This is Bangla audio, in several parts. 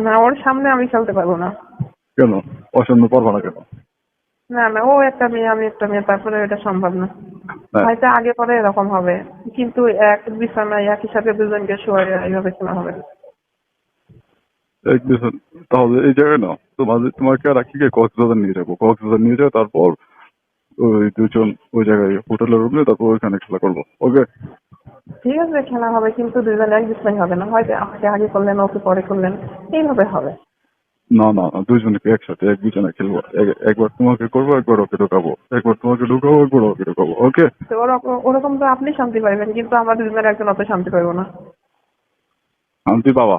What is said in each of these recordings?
না ওর সামনে আমি খেলতে পারব না। কেন? ওর সামনে পারবা না কেন? না না ও একটা মেয়ে আমি একটা মেয়ে তারপরে এটা সম্ভব না। হ্যাঁ। হয়তো আগে পরে এরকম হবে কিন্তু এক বিছানায় একই সাথে দুজনকে শোয়া এইভাবে খেলা হবে। এক বছর তাহলে এই জায়গায় না তোমাদের তোমাকে রাখি গিয়ে কক্সবাজার নিয়ে যাব। কক্সবাজার নিয়ে যাব তারপর ওই দুজন ওই জায়গায় হোটেলের রুমে তারপর ওইখানে খেলা করব। ওকে? ঠিক আছে খেলা হবে কিন্তু দুজন এক বিছানায় হবে না। হয়তো আমাকে আগে করলেন ওকে পরে করলেন এইভাবে হবে। না না দুজনকে একসাথে এক দুজনে খেলব। একবার তোমাকে করব একবার ওকে ঢুকাবো। একবার তোমাকে ঢুকাবো একবার ওকে ঢুকাবো ওকে? তো ওরকম ওরকম তো আপনি শান্তি পাইবেন কিন্তু আমরা দুজনের একজন অত শান্তি পাইবো না। শান্তি বাবা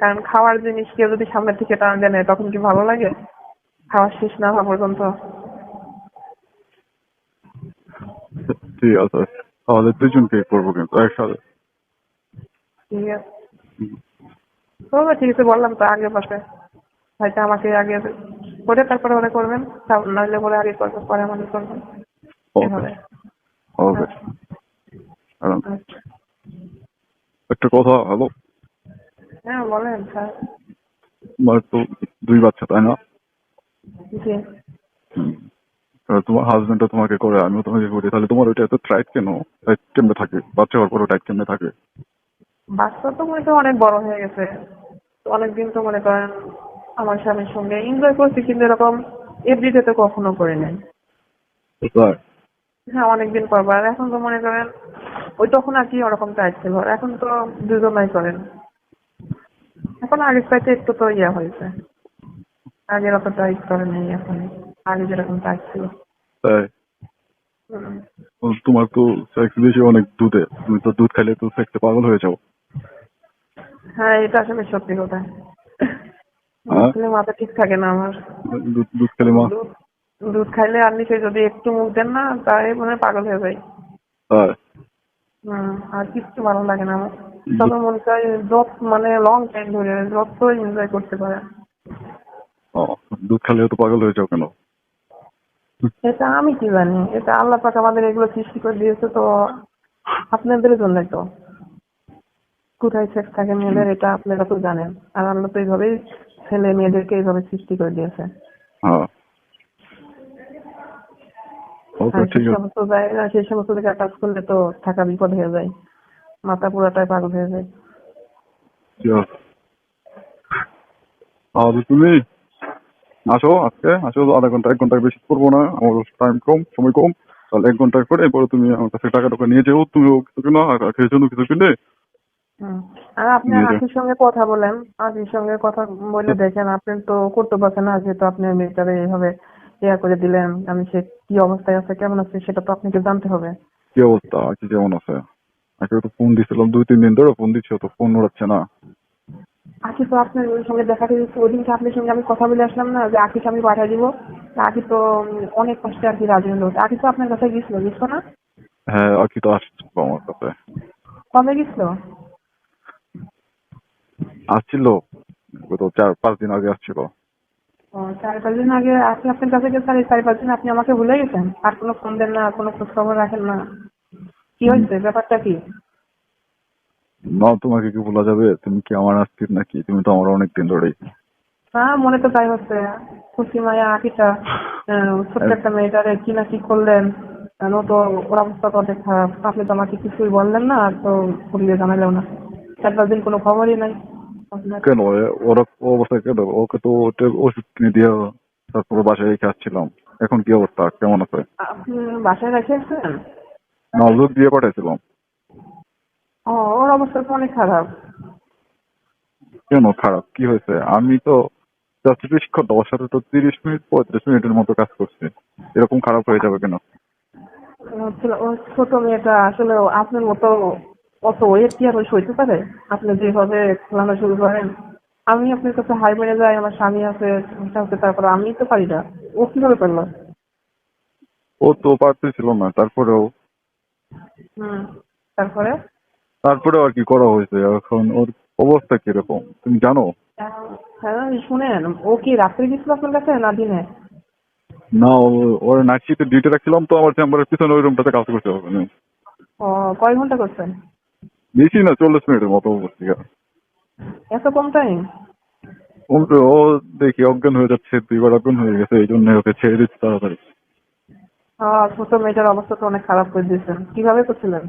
কারণ খাওয়ার জিনিস কেউ যদি সামনের থেকে টান দেয় তখন কি ভালো লাগে? খাওয়া শেষ না হওয়া পর্যন্ত। আছে। তাহলে দুজনকে করব কিন্তু একসাথে। ঠিক আছে। তবে ঠিক আছে বললাম তো আগে পাশে হয়তো আমাকে আগে করে তারপরে ওরা করবেন। নইলে পরে আগে করবেন পরে আমাকে করবেন। এভাবে। ওকে। কারণ আচ্ছা। একটা কথা হ্যালো? হ্যাঁ বলেন স্যার। তোমার তো দুই বাচ্চা তাই না? জি। তোমার হাজবেন্ডও তোমাকে করে আমিও তোমাকে করি। তাহলে তোমার ওইটা এত টাইট কেন? টাইট কেমনে থাকে? বাচ্চা হওয়ার পরও টাইট কেমনে থাকে? বাচ্চা তো মনে অনেক বড় হয়ে গেছে। তো অনেকদিন তো মনে করেন আমার স্বামীর সঙ্গে এনজয় করছি কিন্তু এরকম এভরিডে তো কখনো করে নাই। হ্যাঁ অনেকদিন পর। আর এখন তো মনে করেন ওই তখন আর কি ওরকম টাইট ছিল। আর এখন তো দুজনাই করেন। এখন আগের চাইতে একটু তো ইয়ে হয়েছে। আগের অত টাইট করে নেই এখন। আগে যেরকম টাইট ছিল। তাই? তোমার তো সেক্স বেশি অনেক দুধে। তুমি তো দুধ খাইলে তো সেক্সে পাগল হয়ে যাও। হ্যাঁ এটা আসলে সত্যি কথা। হ্যাঁ? আসলে মাথা ঠিক থাকে না আমার। দুধ দুধ খেলে মা? দুধ খাইলে আর নিচে যদি একটু মুখ দেন না তাই মনে হয় পাগল হয়ে যাই আর কিচ্ছু ভালো লাগে না আমার। তবে মনে চাই যত মানে লং টাইম ধরে যত এনজয় করতে পারে। ও, দুধ খেলে তো পাগল হয়ে যাও কেন? এটা আমি কি জানি? এটা আল্লাহ পাক আমাদের এগুলো সৃষ্টি করে দিয়েছে তো আপনাদের জন্য তো। কোথায় সেক্স থাকে মেয়েদের এটা আপনারা তো জানেন। আর আল্লাহ তো এইভাবেই ছেলে মেয়েদেরকে এইভাবে সৃষ্টি করে দিয়েছে। সেই সমস্ত জায়গায় কাজ করলে তো থাকা বিপদ হয়ে যায়। মাথা পুরাটাই পাগল হয়ে যায়। তুমি? আসো আজকে আসো আধা ঘণ্টা এক ঘণ্টার বেশি করব না আমার টাইম কম সময় কম। তাহলে এক ঘণ্টা করে এরপরে তুমি আমার কাছে টাকা টাকা নিয়ে যাও তুমিও কিছু কিনো আর জন্য কিছু কিনে। আর আপনি আখির সঙ্গে কথা বলেন আখির সঙ্গে কথা বলে দেখেন আপনি তো করতে পারছেন না যেহেতু আপনি মেয়েটারে এইভাবে ইয়া করে দিলেন আমি সে কি অবস্থায় আছে কেমন আছে সেটা তো আপনাকে জানতে হবে। কি অবস্থা? কি কেমন আছে? আগে তো ফোন দিছিলাম দুই তিন দিন ধরে ফোন দিচ্ছ তো ফোন উড়াচ্ছে না। আখি তো আপনার ওই সঙ্গে দেখা দিয়েছে ওই দিনকে আপনার সঙ্গে আমি কথা বলে আসলাম না যে আখিকে আমি পাঠিয়ে দিব। আখি তো অনেক কষ্টে আর কি রাজি হলো। আখি তো আপনার কাছে গেছিল গেছিল না? হ্যাঁ আকি তো আসছিল আমার কাছে। কবে গেছিল আসছিল গত চার পাঁচ দিন আগে আসছিল। চার পাঁচ দিন আগে আপনি আপনার কাছে গেছেন চার পাঁচ দিন আপনি আমাকে ভুলে গেছেন? আর কোনো ফোন দেন না কোনো খোঁজ খবর রাখেন না? কি হয়েছে? ব্যাপারটা কি? না তোমাকে কি বলা যাবে? তুমি কি আমার আজকের নাকি? তুমি তো আমার অনেক দিন ধরেই। হ্যাঁ মনে তো তাই হচ্ছে। খুশি মায়া আহ, ছোট্ট একটা মেয়েটারে কি না কি করলেন? ও তো ওর অবস্থা তো অনেক খারাপ। আপনি তো আমাকে কিছুই বললেন না আর তো পুলিশে জানালেও না। চার পাঁচ দিন কোনো খবরই নাই। কেন? ওরা অবস্থা কেন? ওকে তো ওষুধ কিনে দিয়ে তারপরে বাসায় রেখে আসছিলাম। এখন কি অবস্থা? কেমন আছে? আপনি বাসায় রেখে আসছেন? না দিয়ে পাঠাইছিলাম। ও ওর অবস্থা তো অনেক খারাপ। কেন খারাপ? কি হয়েছে? আমি তো জাস্ট বেশিক্ষণ ওর সাথে তো তিরিশ মিনিট পঁয়ত্রিশ মিনিটের মতো কাজ করছি। এরকম খারাপ হয়ে যাবে কেন? ছোট মেয়েটা আসলে আপনার মতো অত ওয়েট কি আর সইতে পারে? আপনি যেভাবে খেলানো শুরু করেন আমি আপনার কাছে হাই মেরে যাই আমার স্বামী আছে আছে তারপরে আমি তো পারি না। ও কীভাবে পারল? ও তো পারতেছিল না তারপরেও হুম তারপরে? তারপরেও আর কি করা হয়েছে? এখন ওর অবস্থা কীরকম? তুমি জানো? হ্যাঁ শুনেন ও কি রাত্রে গেছিল আপনার কাছে না দিনে? না ওর নাইট শিফটে ডিউটি রাখছিলাম তো আমার চেম্বারের পিছনে ওই রুমটাতে কাজ করতে হবে ও কয় ঘণ্টা করছেন? বেশি না চল্লিশ মিনিটের মতো বসছি এত কম টাইম ও দেখি অজ্ঞান হয়ে যাচ্ছে দুইবার অজ্ঞান হয়ে গেছে এই জন্য ওকে ছেড়ে দিচ্ছি তাড়াতাড়ি। আর ছোট মেয়েটার অবস্থা তো অনেক খারাপ করে দিয়েছেন। কীভাবে করছিলেন?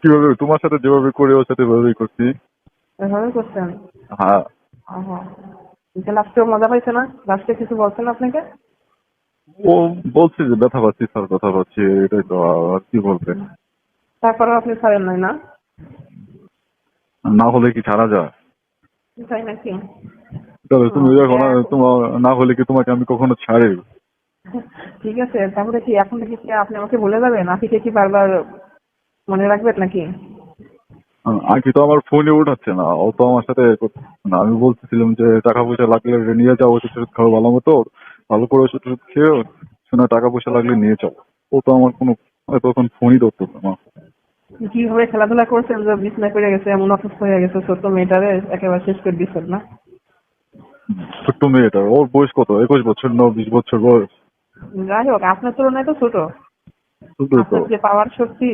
কীভাবে তোমার সাথে যেভাবে করে ওর সাথে ওইভাবেই করছি। এভাবে করছেন হ্যাঁ। লাস্টে মজা পাইছে না? লাস্টে কিছু বলছেন আপনাকে? ও বলছে যে ব্যথা পাচ্ছি স্যার কথা পাচ্ছি এটাই তো আর কি বলবে? তারপরে আপনি ছাড়েন নাই না? না হলে কি ছাড়া যায়? তাই নাকি? তাহলে তুমি তোমার না হলে কি তোমাকে আমি কখনো ছাড়ি ঠিক আছে তারপরে কি এখন থেকে কি আপনি আমাকে বলে যাবেন? আপিকে কি বারবার মনে রাখবেন নাকি? আগে তো আমার ফোনে উঠাচ্ছে না। ও তো আমার সাথে না আমি বলতেছিলাম যে টাকা পয়সা লাগলে নিয়ে যাও ওষুধ টষুধ খাও ভালো মতো। ভালো করে ওষুধ টষুধ খেয়েও শোনা টাকা পয়সা লাগলে নিয়ে যাও। ও তো আমার কোনো তখন ফোনই ধরতো না কীভাবে খেলাধুলা করছেন যে বিছনা করে গেছে এমন অসুস্থ হয়ে গেছে ছোট্ট মেয়েটারে একেবারে শেষ করে দিচ্ছেন না? ছোট্ট মেয়েটার? ওর বয়স কত? একুশ বছর না বিশ বছর বয়স? যাই হোক আপনার তুলনায় তো ছোট। যে পাওয়ার শক্তি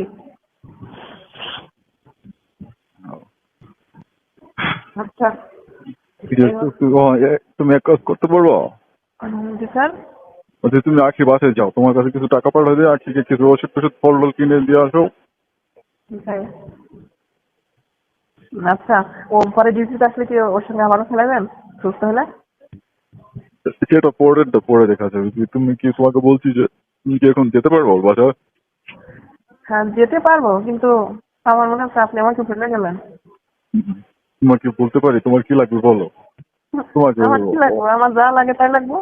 আচ্ছা। তুমি- এক কাজ করতে পারব স্যার। বলছি তুমি আখি বাসে যাও তোমার কাছে কিছু টাকা পাঠাবে দিয়ে আখিকে কিছু ওষুধ টষুধ ফল টল কিনে দিয়ে আসো। আচ্ছা ও পরে ডিউটিতে আসলে কি ওর সঙ্গে আমারও খেলাবেন সুস্থ হলে? সেটা পরে পরে দেখা যাবে। তুমি কি তোমাকে বলছি যে তুমি কি এখন যেতে পারব বাসায়? হ্যাঁ যেতে পারব কিন্তু আমার মনে হচ্ছে আপনি আমাকে ফেলে গেলেন। তোমাকে বলতে পারি? তোমার কি লাগবে বলো? তোমাকে আমার কি লাগবে? আমার যা লাগে তাই লাগবে।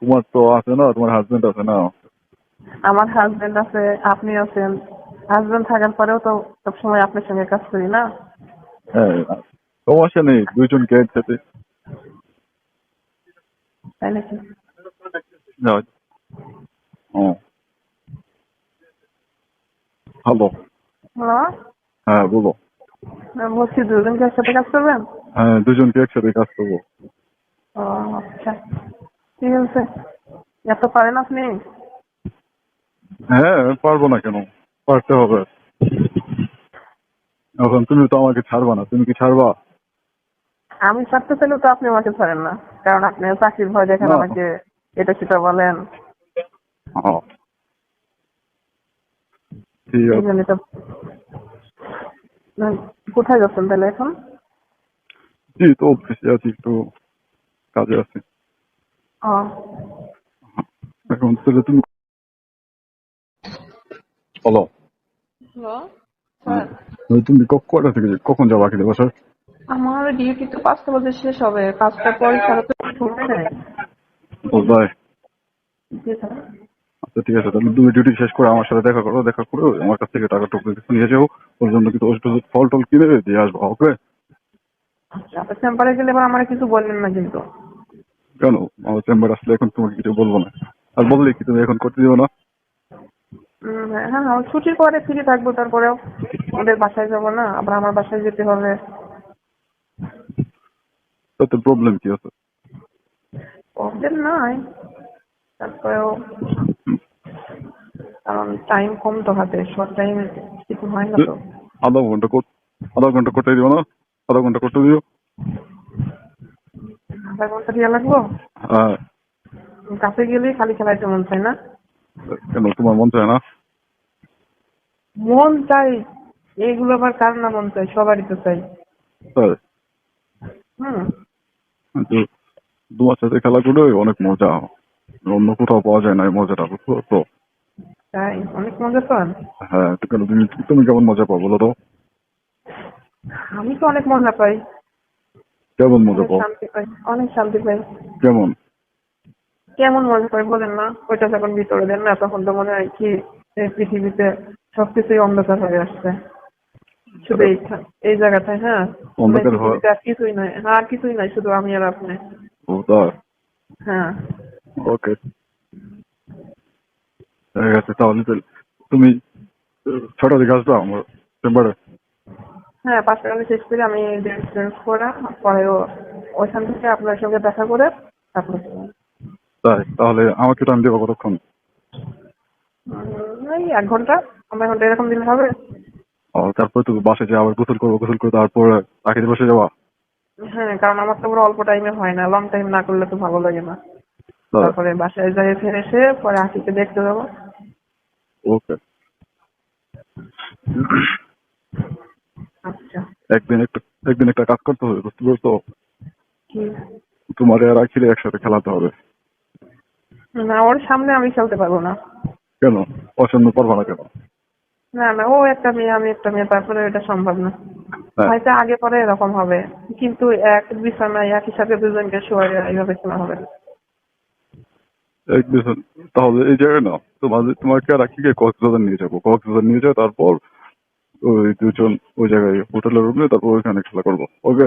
তোমার তো আছে না তোমার হাজবেন্ড আছে না? আমার হাজবেন্ড আছে আপনি আছেন। হাজবেন্ড থাকার পরেও তো সবসময় আপনার সঙ্গে কাজ করি না। হ্যাঁ সমস্যা নেই দুইজন দুইজনকে একসাথে। তাই নাকি। হ্যালো হ্যাঁ বলো। বলছি দুজনকে একসাথে কাজ করবেন? হ্যাঁ দুজনকে একসাথে কাজ করব। আচ্ছা। ঠিক আছে। এত পারেন আপনি? হ্যাঁ পারব না কেন? পারতে হবে। এখন তুমি তো আমাকে ছাড়বা না। তুমি কি ছাড়বা? আমি ছাড়তে চাইলেও তো আপনি আমাকে ছাড়েন না। কারণ আপনি চাকরির ভয় দেখেন আমাকে। এটা সেটা বলেন। ঠিক আছে। কোথায় যাচ্ছেন তাহলে এখন? জি তো অফিসে আছি একটু কাজে আছি। এখন তাহলে তুমি হ্যালো হ্যালো হ্যাঁ। তুমি ক- কয়টা থেকে যে- কখন যাবা কি বাসায়? আমার ডিউটি তো পাঁচটা বাজে শেষ হবে। পাঁচটার পরে ছাড়া তো স্যার। আচ্ছা ঠিক আছে তাহলে তুমি ডিউটি শেষ করে আমার সাথে দেখা করো দেখা করে আমার কাছ থেকে টাকা টুকু নিয়ে যাও। ওর জন্য কিছু ওষুধ ফল টল কিনে দিয়ে আসব ওকে? আপনার চেম্বারে গেলে এবার আমার কিছু বললেন না কিন্তু। কেন? আমার চেম্বার আসলে এখন তোমাকে কিছু বলব না। আর বললে কি তুমি এখন করতে দিও না? হ্যাঁ হ্যাঁ ছুটির পরে ফ্রি থাকব তারপরেও। ওদের বাসায় যাব না আবার আমার বাসায় যেতে হবে। তাতে প্রবলেম কি আছে? প্রবলেম নাই তারপরেও কারণ টাইম কম তো হাতে শর্ট টাইম কিছু হয় না তো। আধা ঘণ্টা আধা ঘণ্টা করতে দিও না? আধা ঘণ্টা করতে দিও। আধা ঘণ্টা দিয়ে লাগবো? হ্যাঁ। কাছে গেলেই খালি খেলাইতে মন চায় না? কেন তোমার মন চায় না? মন চাই এইগুলো আবার কার না মন চাই সবারই তো চাই। হুম। কিন্তু তোমার সাথে খেলা করে অনেক মজা। অন্য কোথাও পাওয়া যায় না এই মজাটা বুঝছ তো তাই অনেক মজা পান হ্যাঁ তো কেন তুমি তুমি কেমন মজা পাও বলো তো? আমি তো অনেক মজা পাই। কেমন মজা পাও? শান্তি পাই অনেক শান্তি পাই। কেমন? কেমন মজা পাই বলেন না ওইটা যখন ভিতরে দেন না তখন তো মনে হয় কি এই পৃথিবীতে সবকিছুই অন্ধকার হয়ে আসছে। শুধু এই জায়গাটায় হ্যাঁ? অন্ধকার মানে? আর কিছুই নাই। হ্যাঁ আর কিছুই নাই শুধু আমি আর আপনি। হ্যাঁ। ওকে। তাহলে তুমি দিকে আসবে আমার চেম্বারে? হ্যাঁ পাঁচটা গানে শেষ করে আমি করা পরে ওইখান থেকে আপনার সঙ্গে দেখা করে তারপরে তাই তাহলে আমাকে টাইম দেবো কতক্ষণ? এই এক ঘণ্টা আধা ঘণ্টা এরকম দিলে হবে। ও তারপর তুমি বাসায় যাওয়া আবার গোসল করব গোসল করে তারপর আখিদের বাসায় যাওয়া হ্যাঁ কারণ আমার তো অল্প টাইমে হয় না লং টাইম না করলে তো ভালো লাগে না। তারপরে বাসায় যাই ফিরে এসে পরে আখিকে দেখতে যাব। ওকে আচ্ছা। একদিন একটা একদিন একটা কাজ করতে হবে বুঝতে পারছ? তোমার আর একসাথে খেলাতে হবে। না ওর সামনে আমি খেলতে পারব না। কেন? অসম্ভব পারবা না কেন? না না ও একটা মেয়ে আমি একটা মেয়ে তারপরে এটা সম্ভব না। হ্যাঁ। হয়তো আগে পরে এরকম হবে কিন্তু এক বিছানায় একই সাথে দুজনকে শোয়া এইভাবে খেলা হবে। না। এক বিশাল তাহলে এই জায়গায় না তোমাদের তোমাকে আর আখিকে কক্সবাজার নিয়ে যাব। কক্সবাজার নিয়ে যাও তারপর ওই দুজন ওই জায়গায় হোটেলের রুমে তারপর ওইখানে খেলা করব। ওকে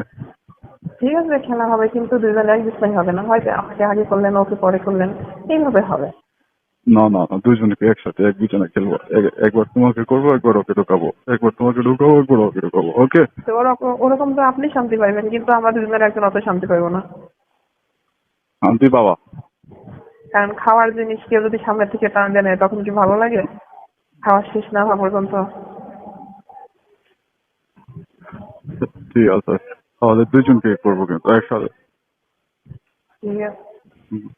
ঠিক আছে খেলা হবে কিন্তু দুজনে এক বিছানায় হবে না। হয়তো আমাকে আগে করলেন ওকে পরে করলেন এইভাবে হবে। না না না দুজনকে একসাথে এক বিছানায় খেলব। একবার তোমাকে করব একবার ওকে ঢুকাবো। একবার তোমাকে ঢুকাবো একবার ওকে ঢুকাবো। ওকে তো ওরকম ওরকম তো আপনি শান্তি পাইবেন কিন্তু আমরা দুজনের একজন অত শান্তি পাইবো না। শান্তি বাবা কারণ খাওয়ার জিনিস কেউ যদি সামনে থেকে টান দেয় তখন কি ভালো লাগে? খাওয়া শেষ না হওয়া পর্যন্ত। ঠিক আছে। তাহলে দুজনকে করব কিন্তু একসাথে। ঠিক আছে।